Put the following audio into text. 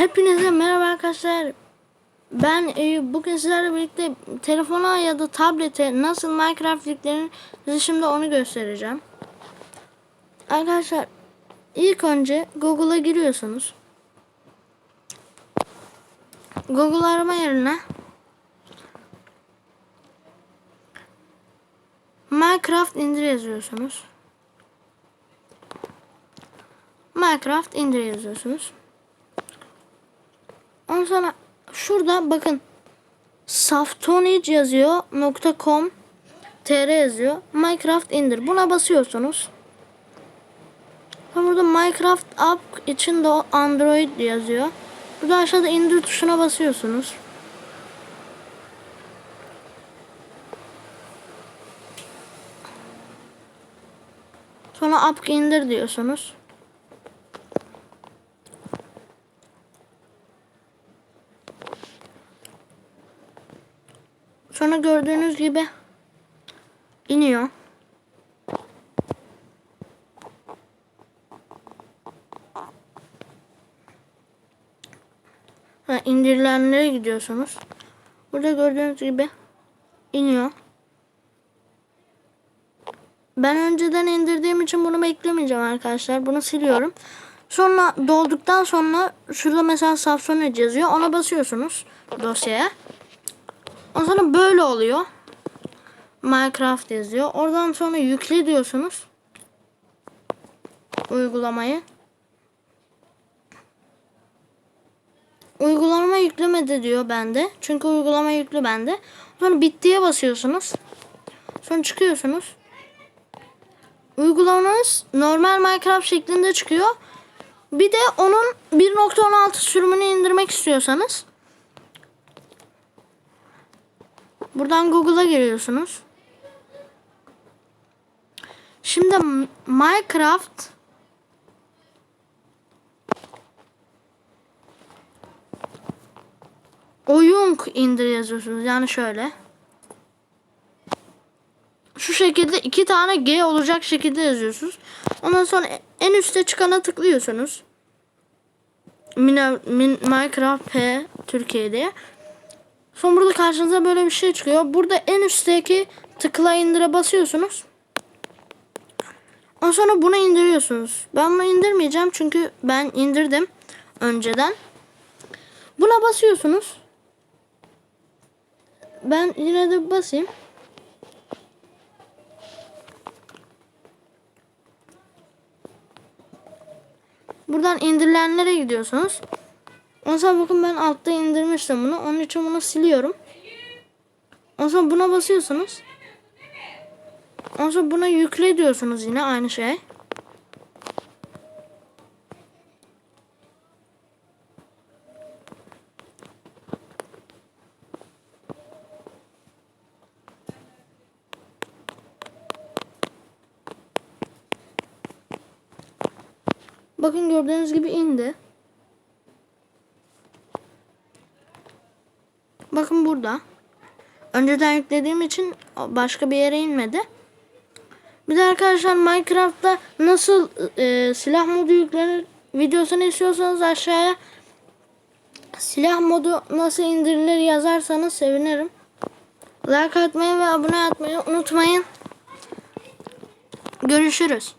Hepinize merhaba arkadaşlar. Ben e, bugün sizlerle birlikte telefona ya da tablete nasıl Minecraft yüklenir şimdi onu göstereceğim. Arkadaşlar ilk önce Google'a giriyorsunuz. Google arama yerine Minecraft indir yazıyorsunuz. Minecraft indir yazıyorsunuz. Ondan sonra şurada bakın saftonic yazıyor .com tr yazıyor. Minecraft indir. Buna basıyorsunuz. Sonra burada Minecraft app için de Android yazıyor. Burada aşağıda indir tuşuna basıyorsunuz. Sonra app indir diyorsunuz. Sonra gördüğünüz gibi iniyor. Ha, indirilenlere gidiyorsunuz. Burada gördüğünüz gibi iniyor. Ben önceden indirdiğim için bunu beklemeyeceğim arkadaşlar. Bunu siliyorum. Sonra dolduktan sonra şurada mesela Samsung yazıyor. Ona basıyorsunuz dosyaya. Ondan sonra böyle oluyor. Minecraft yazıyor. Oradan sonra yükle diyorsunuz. Uygulamayı. Uygulama yüklemedi diyor bende. Çünkü uygulama yüklü bende. Sonra bittiye basıyorsunuz. Sonra çıkıyorsunuz. Uygulamanız normal Minecraft şeklinde çıkıyor. Bir de onun 1.16 sürümünü indirmek istiyorsanız Buradan Google'a giriyorsunuz. Şimdi Minecraft oyun indir yazıyorsunuz. Yani şöyle. Şu şekilde iki tane G olacak şekilde yazıyorsunuz. Ondan sonra en üstte çıkana tıklıyorsunuz. Minecraft P Türkiye'de. Sonra burada karşınıza böyle bir şey çıkıyor. Burada en üstteki tıkla indire basıyorsunuz. Ondan sonra bunu indiriyorsunuz. Ben bunu indirmeyeceğim çünkü ben indirdim önceden. Buna basıyorsunuz. Ben yine de basayım. Buradan indirilenlere gidiyorsunuz. Ondan bakın ben altta indirmiştim bunu. Onun için bunu siliyorum. Ondan buna basıyorsunuz. Ondan buna yükle diyorsunuz yine aynı şey. Bakın gördüğünüz gibi indi. Bakın burada. Önceden yüklediğim için başka bir yere inmedi. Bir de arkadaşlar Minecraft'ta nasıl e, silah modu yüklenir videosunu istiyorsanız aşağıya silah modu nasıl indirilir yazarsanız sevinirim. Like atmayı ve abone atmayı unutmayın. Görüşürüz.